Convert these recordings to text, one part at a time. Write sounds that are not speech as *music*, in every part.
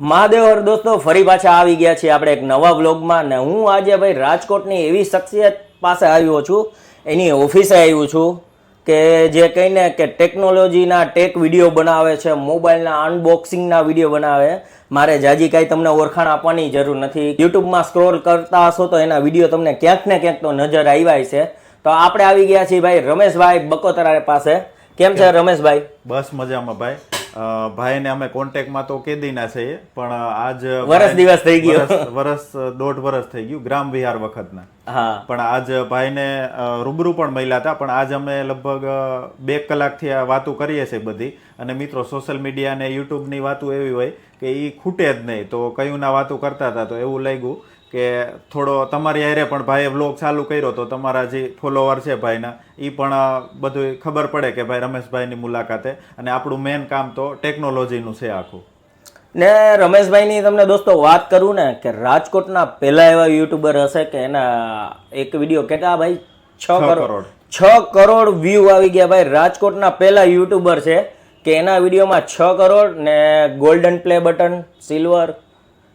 મહાદેવર દોસ્તો ફરી પાછા આવી ગયા છીએ આપણે એક નવા વ્લોગમાં ને હું આજે ભાઈ રાજકોટની એવી શખ્સિયત પાસે આવ્યો છું એની ઓફિસે આવ્યો છું કે જે કહીને કે ટેકનોલોજીના ટેક વીડિયો બનાવે છે મોબાઈલના અનબોક્સિંગના વીડિયો બનાવે મારે જાજી કાંઈ તમને ઓળખાણ આપવાની જરૂર નથી. યુટ્યુબમાં સ્ક્રોલ કરતા હશો તો એના વીડિયો તમને ક્યાંક ને ક્યાંક તો નજર આવ્યા છે. તો આપણે આવી ગયા છીએ ભાઈ રમેશભાઈ બકોતરા પાસે. કેમ છે રમેશભાઈ? બસ મજામાં ભાઈ. ભાઈને અમે કોન્ટેક્ટમાં તો કેદીના છીએ પણ આજ વરસ દિવસ થઈ ગયો. વરસ- દોઢ વરસ થઈ ગયું ગ્રામ વિહાર વખતના. હા. પણ આજ ભાઈને રૂબરૂ પણ મળ્યા હતા પણ આજ અમે લગભગ બે કલાકથી આ વાતો કરીએ છીએ બધી. અને મિત્રો સોશિયલ મીડિયા અને યુટ્યુબની વાતો એવી હોય કે એ ખૂટે જ નહીં. તો કયું ના વાતો કરતા હતા તો એવું લાગ્યું કે થોડો તમારી હારે પણ ભાઈએ વ્લોગ ચાલુ કર્યો તો તમારા જે ફોલોવર છે ભાઈના એ પણ બધું ખબર પડે કે ભાઈ રમેશભાઈની મુલાકાતે. અને આપણું મેન કામ તો ટેકનોલોજીનું છે આખું. ને રમેશભાઈની તમને દોસ્તો વાત કરું ને કે રાજકોટના પહેલા એવા યુટ્યુબર હશે કે એના એક વીડિયો કેટલા ભાઈ છ કરોડ કરોડ. છ કરોડ વ્યૂ આવી ગયા ભાઈ. રાજકોટના પહેલા યુટ્યુબર છે કે એના વિડીયોમાં છ કરોડ ને ગોલ્ડન પ્લે બટન સિલ્વર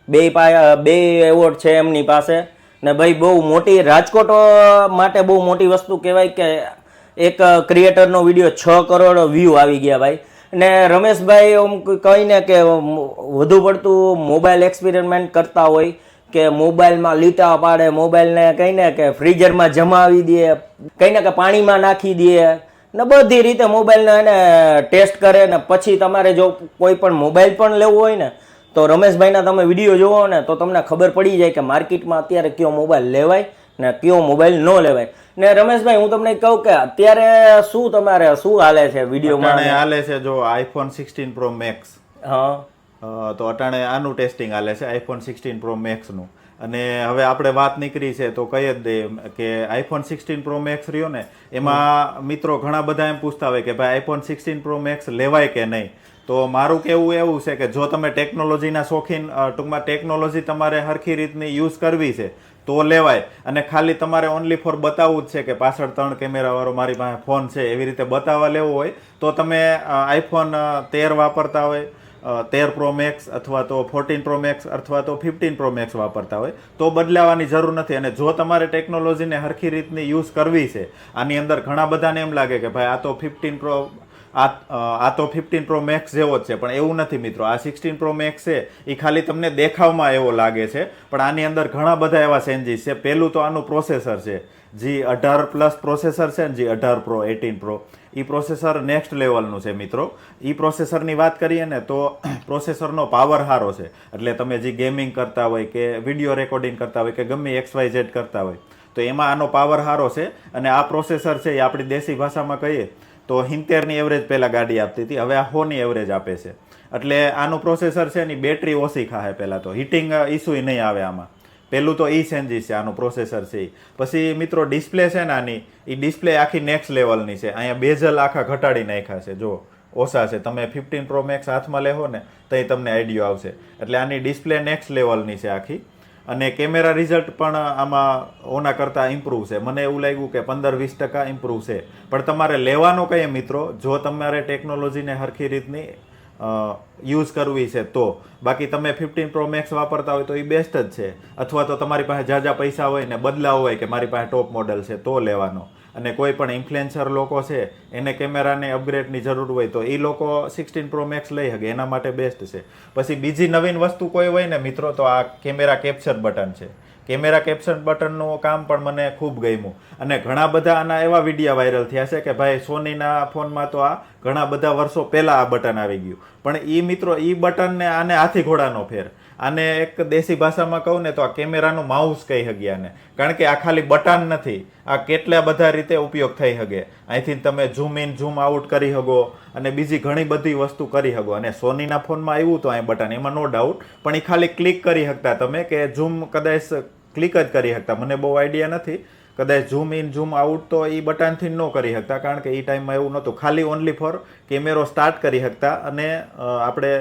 બે પાયા બે એવોર્ડ છે એમની પાસે. ને ભાઈ, બહુ મોટી રાજકોટ માટે બહુ મોટી વસ્તુ કહેવાય કે એક ક્રિએટરનો વીડિયો છ કરોડ વ્યૂ આવી ગયા ભાઈ. ને રમેશભાઈ એમ કહીને કે વધુ પડતું મોબાઈલ એક્સપેરિમેન્ટ કરતા હોય કે મોબાઈલમાં લીટા પાડે, મોબાઈલને કહીને કે ફ્રીઝરમાં જમાવી દે, કહીને કે પાણીમાં નાખી દે. ને બધી રીતે મોબાઈલને એને ટેસ્ટ કરે ને પછી તમારે જો કોઈ પણ મોબાઈલ પણ લેવો હોય ને તો રમેશભાઈના તમે વીડિયો જોવો ને તો તમને ખબર પડી જાય કે માર્કેટમાં અત્યારે કયો મોબાઈલ લેવાય ને કયો મોબાઈલ ન લેવાય. ને રમેશભાઈ હું તમને કહું કે અત્યારે શું તમારે શું હાલે છે વિડીયોમાં? હાલે છે જો આઈફોન સિક્સટીન પ્રો મેક્સ. હા. તો અટાણે આનું ટેસ્ટિંગ હાલે છે આઈફોન સિક્સટીન પ્રો મેક્સનું. અને હવે આપણે વાત નીકળી છે તો કહી જ દઈએ કે આઈફોન સિક્સટીન પ્રો મેક્સ રહ્યો ને એમાં મિત્રો ઘણા બધા એમ પૂછતા હોય કે ભાઈ આઈફોન સિક્સટીન પ્રો મેક્સ લેવાય કે નહીં? તો મારું કહેવું એવું છે કે જો તમે ટેકનોલોજીના શોખીન ટૂંકમાં ટેકનોલોજી તમારે હરખી રીતની યુઝ કરવી છે, તો લેવાય. અને ખાલી તમારે ઓનલી ફોર બતાવવું જ છે કે પાછળ ત્રણ કેમેરાવાળો મારી પાસે ફોન છે, એવી રીતે બતાવવા લેવો હોય, તો તમે આઈફોન તેર વાપરતા હોય તેર પ્રો મેક્સ અથવા તો ફોર્ટીન પ્રો મેક્સ અથવા તો ફિફ્ટીન પ્રો મેક્સ વાપરતા હોય, તો બદલાવાની જરૂર નથી. અને જો તમારે ટેકનોલોજીને હરખી રીતની યુઝ કરવી છે, આની અંદર ઘણા બધાને એમ લાગે કે ભાઈ આ તો ફિફ્ટીન પ્રો આ આ તો ફિફ્ટીન પ્રો મેક્સ જેવો જ છે, પણ એવું નથી મિત્રો. આ સિક્સટીન પ્રો મેક્સ છે એ ખાલી તમને દેખાવમાં એવો લાગે છે, પણ આની અંદર ઘણા બધા એવા ચેન્જીસ છે. પહેલું તો આનું પ્રોસેસર છે, જી અઢાર પ્લસ પ્રોસેસર છે ને જી અઢાર pro eighteen pro A processor next લેવલનું છે મિત્રો. એ પ્રોસેસરની વાત કરીએ ને તો *clears throat* પ્રોસેસરનો પાવર સારો છે. એટલે તમે જે ગેમિંગ કરતા હોય કે વીડિયો રેકોર્ડિંગ કરતા હોય કે ગમે એક્સ વાય ઝેડ કરતા હોય, તો એમાં આનો પાવર સારો છે. અને આ પ્રોસેસર છે, એ આપણી દેશી ભાષામાં કહીએ તો હિંતેરની એવરેજ પહેલાં ગાડી આપતી હતી, હવે આ હોની એવરેજ આપે છે. એટલે આનું પ્રોસેસર છે એની બેટરી ઓછી ખાહે પહેલાં તો. હીટિંગ ઇસ્યુ નહીં આવે આમાં. પહેલું તો ઈ ચેન્જીસ છે, આનું પ્રોસેસર છે. પછી મિત્રો ડિસ્પ્લે છે ને આની એ ડિસ્પ્લે આખી નેક્સ્ટ લેવલની છે. અહીંયા બેઝલ આખા ઘટાડી નાખ્યા છે. જો, ઓછા છે. તમે ફિફ્ટીન પ્રો મેક્સ હાથમાં લેહો ને તો તમને આઈડિયો આવશે. એટલે આની ડિસ્પ્લે નેક્સ્ટ લેવલની છે આખી. અને કેમેરા રિઝલ્ટ પણ આમાં ઓના કરતાં ઇમ્પ્રૂવ છે. મને એવું લાગ્યું કે પંદર વીસ ટકા ઇમ્પ્રૂવ છે. પણ તમારે લેવાનો કહીએ મિત્રો? જો તમારે ટેકનોલોજીને હરખી રીતની યુઝ કરવી છે તો. બાકી તમે ફિફ્ટીન પ્રો મેક્સ વાપરતા હોય તો એ બેસ્ટ જ છે. અથવા તો તમારી પાસે જાજા પૈસા હોય ને બદલાવ હોય કે મારી પાસે ટોપ મોડલ છે તો લેવાનો. અને કોઈ પણ ઇન્ફ્લુએન્સર લોકો છે, એને કેમેરાને અપગ્રેડની જરૂર હોય તો એ લોકો સિક્સટીન પ્રો મેક્સ લઈ શકે, એના માટે બેસ્ટ છે. પછી બીજી નવીન વસ્તુ કોઈ હોય ને, મિત્રો, તો આ કેમેરા કેપ્ચર બટન છે. કેમેરા કેપ્ચર બટનનું કામ પણ મને ખૂબ ગમ્યું. અને ઘણા બધા આના એવા વિડીયા વાયરલ થયા છે કે ભાઈ સોનીના ફોનમાં તો આ ઘણા બધા વર્ષો પહેલાં આ બટન આવી ગયું. પણ એ મિત્રો એ બટનને આને હાથી ઘોડાનો ફેર. આને એક દેશી ભાષામાં કહું ને તો આ કેમેરાનું માઉસ કહી આને. કારણ કે આ ખાલી બટન નથી, આ કેટલા બધા રીતે ઉપયોગ થઈ શકે અહીંથી તમે ઝૂમ ઇન ઝૂમ આઉટ કરી શકો અને બીજી ઘણી બધી વસ્તુ કરી શકો અને સોનીના ફોનમાં આવ્યું તો અહીં બટન, એમાં નો ડાઉટ પણ એ ખાલી ક્લિક કરી શકતા તમે કે ઝૂમ કદાચ ક્લિક જ કરી શકતા મને બહુ આઈડિયા નથી. કદાચ ઝૂમ ઇન ઝૂમ આઉટ તો એ બટનથી ન કરી શકતા, કારણ કે એ ટાઈમમાં એવું નહોતું. ખાલી ઓનલી ફોર કેમેરો સ્ટાર્ટ કરી શકતા અને આપણે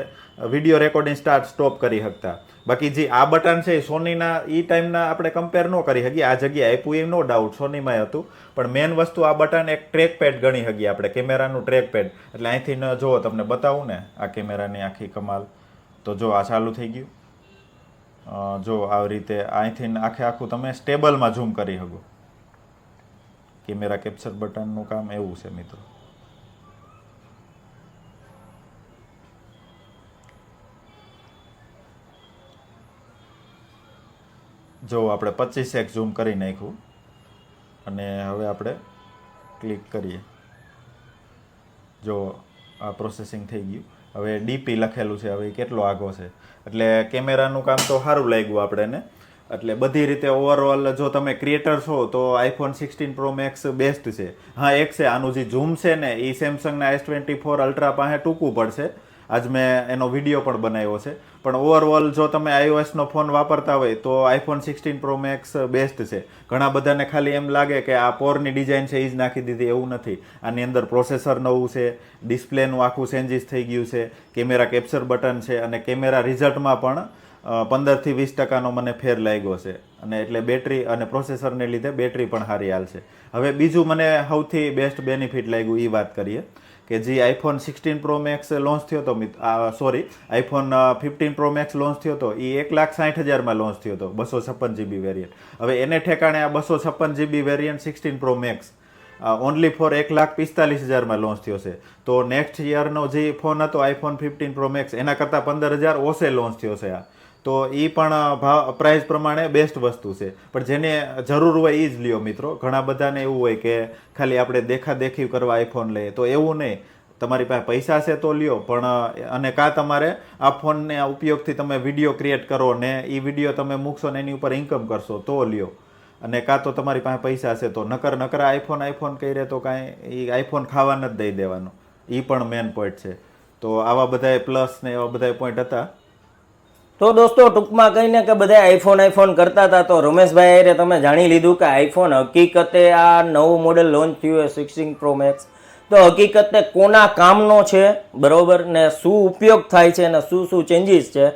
વીડિયો રેકોર્ડિંગ સ્ટાર્ટ સ્ટોપ કરી શકતા. બાકી જે આ બટન છે એ સોનીના એ ટાઈમના આપણે કમ્પેર ન કરી શકીએ. આ જગ્યાએ આપ્યું એ નો ડાઉટ સોનીમાં હતું. પણ મેન વસ્તુ આ બટન એક ટ્રેક પેડ ગણી શકીએ આપણે, કેમેરાનું ટ્રેક પેડ એટલે અહીંથી ન, જુઓ, તમને બતાવું ને આ કેમેરાની આખી કમાલ. તો જો આ ચાલુ થઈ ગયું. જો આવી રીતે અહીંથી આખે આખું તમે સ્ટેબલમાં ઝૂમ કરી શકો. કેમેરા કેપ્ચર બટનનું કામ એવું છે, મિત્રો. જો આપણે પચીસ એક ઝૂમ કરી નાખ્યું, અને હવે આપણે ક્લિક કરીએ. જો આ પ્રોસેસિંગ થઈ ગયું. હવે ડીપી લખેલું છે, હવે કેટલો આગો છે. એટલે કેમેરાનું કામ તો સારું લાગ્યું આપણને. એટલે બધી રીતે ઓવરઓલ જો તમે ક્રિએટર છો તો iPhone sixteen pro max best છે. હા, એક છે, આનું જે ઝૂમ છે ને એ સેમસંગના એસ ટ્વેન્ટી ફોર અલ્ટ્રા પાસે ટૂંકું પડશે. આજ મેં એનો વીડિયો પણ બનાવ્યો છે. પણ ઓવરઓલ જો તમે આઈઓએસનો ફોન વાપરતા હોય તો iPhone sixteen pro max best છે. ઘણા બધાને ખાલી એમ લાગે કે આ પોરની ડિઝાઇન છે એ જ નાખી દીધી, એવું નથી. આની અંદર પ્રોસેસર નવું છે ડિસ્પ્લેનું આખું ચેન્જીસ થઈ ગયું છે કેમેરા કેપ્ચર બટન છે, અને કેમેરા રિઝલ્ટમાં પણ પંદરથી વીસ ટકાનો મને ફેર લાગ્યો છે. અને એટલે બેટરી અને પ્રોસેસરને લીધે બેટરી પણ સારી હાલશે હવે બીજું મને સૌથી બેસ્ટ બેનિફિટ લાગ્યું એ વાત કરીએ કે જે iPhone sixteen pro max launch થયો હતો sorry iPhone fifteen pro max launch થયો હતો એ એક લાખ સાઠ હજારમાં લોન્ચ થયો હતો, બસો છપ્પન જીબી વેરિયન્ટ હવે એને ઠેકાણે આ બસો છપ્પન GB variant sixteen pro max only four એક લાખ પિસ્તાલીસ હજારમાં લોન્ચ થયો છે. તો નેક્સ્ટ યરનો જે ફોન હતો આઈફોન ફિફ્ટીન પ્રો મેક્સ એના કરતાં પંદર હજાર ઓછે લોન્ચ થયો છે આ. તો એ પણ ભાવ પ્રાઇસ પ્રમાણે બેસ્ટ વસ્તુ છે. પણ જેને જરૂર હોય એ જ લ્યો મિત્રો. ઘણા બધાને એવું હોય કે ખાલી આપણે દેખાદેખી કરવા આઈફોન લઈએ, તો એવું નહીં. તમારી પાસે પૈસા છે તો લ્યો, પણ અને કાં તમારે આ ફોનને ઉપયોગથી તમે વીડિયો ક્રિએટ કરો ને એ વીડિયો તમે મૂકશો ને એની ઉપર ઇન્કમ કરશો તો લ્યો. અને કાં તો તમારી પાસે પૈસા છે તો નકર નકર આઈફોન આઈફોન કહી રહે તો કાંઈ એ આઈફોન ખાવા જ દઈ દેવાનો. એ પણ મેન પોઈન્ટ છે. તો આવા બધાય પ્લસ ને એવા બધાય પોઈન્ટ હતા. તો દોસ્તો, ટૂંકમાં કહીને કે બધા આઈફોન આઈફોન કરતા હતા તો રમેશભાઈ હારે તમે જાણી લીધું કે આઈફોન હકીકતે આ નવું મોડેલ લોન્ચ થયું છે સિક્સટીન પ્રો મેક્સ તો હકીકતે કોના કામનો છે, બરાબર? ને શું ઉપયોગ થાય છે ને શું શું ચેન્જીસ છે?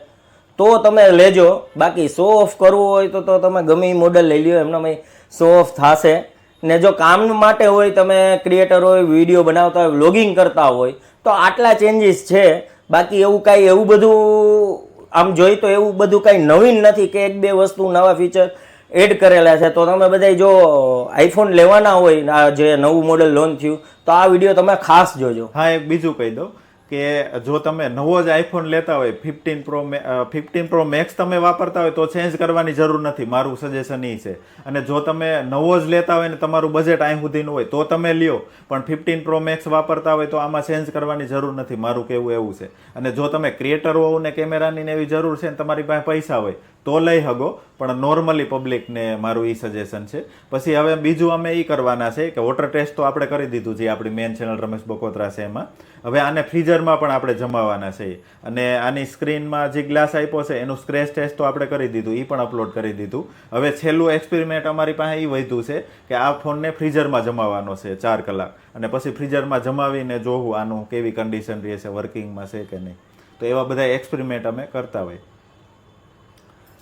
તો તમે લેજો. બાકી શો ઓફ કરવું હોય તો તો તમે ગમે મોડલ લઈ લ્યો એમનામાં શો ઓફ થશે. ને જો કામ માટે હોય, તમે ક્રિએટર હોય વીડિયો બનાવતા હોય વ્લોગિંગ કરતા હોય, તો આટલા ચેન્જીસ છે. બાકી એવું કાંઈ એવું બધું આમ જોઈ તો એવું બધું કાંઈ નવીન નથી કે એક બે વસ્તુ નવા ફીચર એડ કરેલા છે. તો તમે બધા જો આઈફોન લેવાના હોય, આ જે નવું મોડેલ લોન્ચ થયું, તો આ વીડિયો તમે ખાસ જોજો. હા, એક બીજું કહી દઉં. કે જો તમે નવો જ આઈફોન લેતા હોય fifteen pro fifteen pro max તમે વાપરતા હોય તો ચેન્જ કરવાની જરૂર નથી, મારું સજેશન એ છે. અને જો તમે નવો જ લેતા હોય ને તમારું બજેટ અહીં સુધીનું હોય, તો તમે લ્યો. પણ ફિફ્ટીન પ્રો મેક્સ વાપરતા હોય તો આમાં ચેન્જ કરવાની જરૂર નથી, મારું કહેવું એવું છે. અને જો તમે ક્રિએટર હોવ ને કેમેરાની ને એવી જરૂર છે ને તમારી પાસે પૈસા હોય તો લઈ હગો, પણ નોર્મલી પબ્લિકને મારું એ સજેશન છે. પછી હવે બીજું અમે એ કરવાના છે કે વોટર ટેસ્ટ તો આપણે કરી દીધું છે, આપણી મેન ચેનલ રમેશ બકોત્રા છે એમાં. હવે આને ફ્રીઝરમાં પણ આપણે જમાવાના છે. અને આની સ્ક્રીનમાં જે ગ્લાસ આપ્યો છે, એનું સ્ક્રેચ ટેસ્ટ તો આપણે કરી દીધું એ પણ અપલોડ કરી દીધું. હવે છેલ્લું એક્સપેરિમેન્ટ અમારી પાસે એ વધ્યું છે કે આ ફોનને ફ્રીઝરમાં જમાવવાનો છે ચાર કલાક. અને પછી ફ્રીઝરમાં જમાવીને જોવું આનું કેવી કન્ડિશન રહે છે વર્કિંગમાં છે કે નહીં. તો એવા બધા એક્સપેરિમેન્ટ અમે કરતા હોય.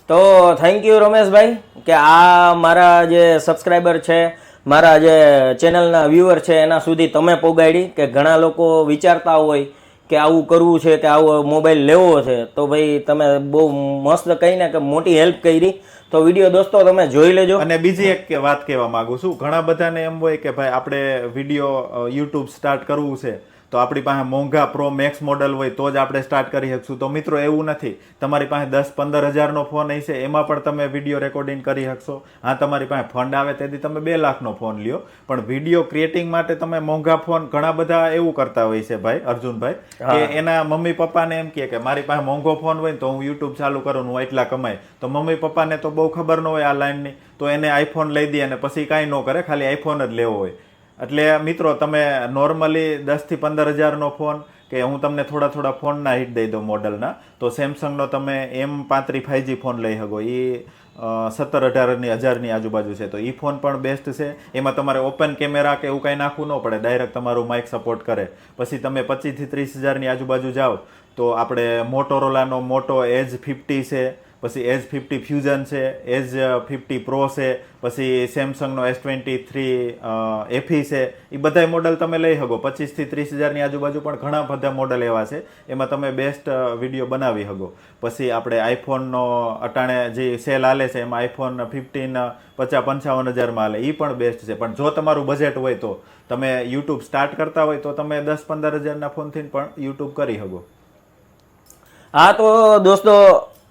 તો થેન્ક યુ રમેશભાઈ કે આ મારા જે સબસ્ક્રાઈબર છે, મારા જે ચેનલના વ્યૂઅર છે, એના સુધી તમે પોગાડી કે ઘણા લોકો વિચારતા હોય કે આવું કરવું છે કે આવો મોબાઈલ લેવો છે. તો ભાઈ તમે બહુ મસ્ત કહીને કે મોટી હેલ્પ કરી. તો વીડિયો દોસ્તો તમે જોઈ લેજો. અને બીજી એક વાત કહેવા માંગુ છું. ઘણા બધાને એમ હોય કે ભાઈ આપણે વીડિયો યુટ્યુબ સ્ટાર્ટ કરવું છે. તો આપણી પાસે મોંઘા પ્રો મેક્સ મોડલ હોય તો જ આપણે સ્ટાર્ટ કરી શકશું. તો મિત્રો એવું નથી. તમારી પાસે દસ પંદર હજારનો ફોન હશે એમાં પણ તમે વીડિયો રેકોર્ડિંગ કરી શકશો. હા તમારી પાસે ફંડ આવે તેથી તમે બે લાખનો ફોન લ્યો. પણ વીડિયો ક્રિએટિંગ માટે તમે મોંઘા ફોન ઘણા બધા એવું કરતા હોય છે ભાઈ અર્જુનભાઈ કે એના મમ્મી પપ્પાને એમ કહે કે મારી પાસે મોંઘો ફોન હોય ને તો હું યુટ્યુબ ચાલુ કરું હું એટલા કમાય. તો મમ્મી પપ્પાને તો બહુ ખબર ન હોય આ લાઈનની તો એને આઈફોન લઈ દે અને પછી કાંઈ ન કરે ખાલી આઈફોન જ લેવો હોય. એટલે મિત્રો, તમે નોર્મલી દસથી પંદર હજારનો ફોન કે હું તમને થોડા થોડા ફોનના હિટ દઈ દઉં મોડલના, તો સેમસંગનો તમે એમ પાંત્રી ફાઈવજી ફોન લઈ શકો. એ સત્તર અઢારની, હજારની આજુબાજુ છે. તો એ ફોન પણ બેસ્ટ છે. એમાં તમારે ઓપન કેમેરા કે એવું કાંઈ નાખવું ન પડે. ડાયરેક્ટ તમારું માઇક સપોર્ટ કરે. પછી તમે પચીસથી ત્રીસ હજારની આજુબાજુ જાઓ, તો આપણે મોટોરોલાનો મોટો એજ ફિફ્ટી છે. પછી એજ ફિફ્ટી ફ્યુઝન છે એજ ફિફ્ટી પ્રો છે, પછી સેમસંગનો એસ ટ્વેન્ટી થ્રી એફી છે. એ બધાય મોડલ તમે લઈ શકો. પચીસથી ત્રીસ હજારની આજુબાજુ પણ ઘણા બધા મોડલ એવા છે. એમાં તમે બેસ્ટ વીડિયો બનાવી શકો. પછી આપણે આઈફોનનો અટાણે જે સેલ હાલે છે, એમાં આઈફોન ફિફ્ટીન પચાસ પંચાવન હજારમાં હાલે એ પણ બેસ્ટ છે. પણ જો તમારું બજેટ હોય તો, તમે યુટ્યુબ સ્ટાર્ટ કરતા હોય તો તમે દસ પંદર હજારના ફોનથી પણ યુટ્યુબ કરી શકો. હા, તો દોસ્તો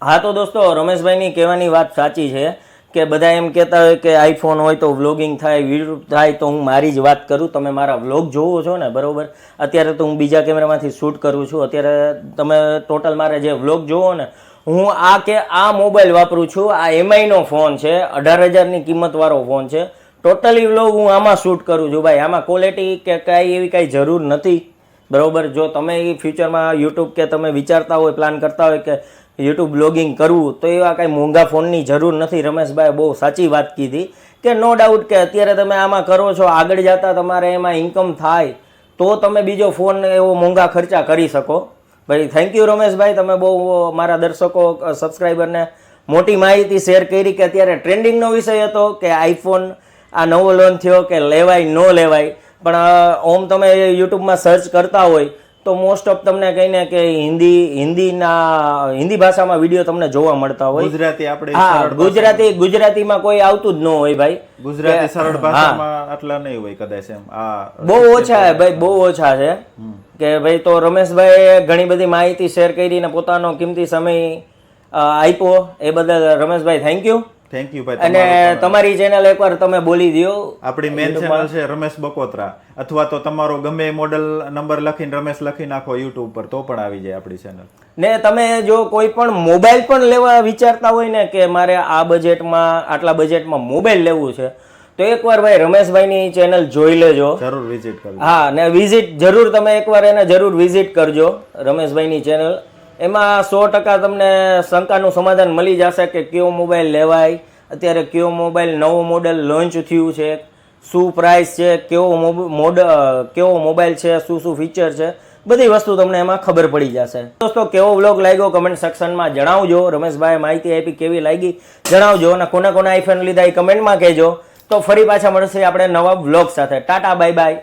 હા તો દોસ્તો, રમેશભાઈની કહેવાની વાત સાચી છે કે બધા એમ કહેતા હોય કે આઈફોન હોય તો વ્લોગિંગ થાય યુટ્યુબ થાય, તો હું મારી જ વાત કરું. તમે મારા વ્લોગ જોવો છો ને, બરોબર? અત્યારે તો હું બીજા કેમેરામાંથી શૂટ કરું છું. અત્યારે તમે ટોટલ મારે જે વ્લોગ જોવો ને, હું આ કે આ મોબાઈલ વાપરું છું, આ એમઆઈનો ફોન છે, અઢાર હજારની કિંમતવાળો ફોન છે. ટોટલી વ્લોગ હું આમાં શૂટ કરું છું. ભાઈ, આમાં ક્વોલિટી કે કાંઈ એવી કાંઈ જરૂર નથી. બરાબર? જો તમે ફ્યુચરમાં યુટ્યુબ કે તમે વિચારતા હોય પ્લાન કરતા હોય કે યુટ્યુબ બ્લોગિંગ કરવું, તો એવા કાંઈ મોંઘા ફોનની જરૂર નથી. રમેશભાઈ બહુ સાચી વાત કીધી કે નો ડાઉટ કે અત્યારે તમે આમાં કરો છો, આગળ જતા તમારે એમાં ઇન્કમ થાય, તો તમે બીજો ફોન એવો મોંઘા ખર્ચા કરી શકો. ભાઈ થેન્ક યુ રમેશભાઈ, તમે બહુ મારા દર્શકો સબસ્ક્રાઈબરને મોટી માહિતી શેર કરી કે અત્યારે ટ્રેન્ડિંગનો વિષય હતો કે આઈફોન આ નવો લોન થયો કે લેવાય, ન લેવાય. પણ ઓમ તમે યુટ્યુબમાં સર્ચ કરતા હોય તો મોસ્ટ ઓફ તમને કહીને કે હિન્દી હિન્દીના હિન્દી ભાષામાં વીડિયો તમને જોવા મળતા હોય. ગુજરાતી આપણે હા ગુજરાતી ગુજરાતીમાં કોઈ આવતું જ ન હોય ભાઈ. ગુજરાતી સરળ ભાષામાં આટલા નહીં હોય કદાચ એમ. આ બહુ ઓછા છે ભાઈ બહુ ઓછા છે. કે ભાઈ તો રમેશભાઈ ઘણી બધી માહિતી શેર કરીને પોતાનો કિંમતી સમય આપ્યો. એ બદલ Rameshbhai thank you thank you ભાઈ અને તમારી ચેનલ એકવાર તમે બોલી દો આપણી મેન ચેનલ છે રમેશ બકોત્રા. અથવા તો તમારો ગમે મોડલ નંબર લખીને રમેશ લખી નાખો યુટ્યુબ પર તો પણ આવી જાય આપણી ચેનલ ને તમે જો કોઈ પણ મોબાઈલ પણ લેવા વિચારતા હોય ને કે મારે આ બજેટમાં આટલા બજેટમાં મોબાઈલ લેવું છે તો એકવાર ભાઈ રમેશભાઈની ચેનલ જોઈ લેજો. જરૂર વિઝિટ કરજો. હા ને વિઝિટ જરૂર તમે એકવાર એને જરૂર વિઝિટ કરજો રમેશભાઈની ચેનલ એમાં સો ટકા તમને શંકાનું સમાધાન મળી જશે કે કયો મોબાઈલ લેવાય. અત્યારે કયો મોબાઈલ નવો મોડેલ લોન્ચ થયું છે, શું પ્રાઇસ છે, કેવો મોડ, કેવો મોબાઈલ છે, શું શું ફીચર છે, બધી વસ્તુ તમને એમાં ખબર પડી જશે. દોસ્તો, કેવો વ્લોગ લાગ્યો કમેન્ટ સેક્શનમાં જણાવજો. રમેશભાઈ માહિતી આપી કેવી લાગી જણાવજો અને કોને કોને આઈફોન લીધા એ કમેન્ટમાં કહેજો. તો ફરી પાછા મળશે આપણે નવા વ્લોગ સાથે. Tata bye bye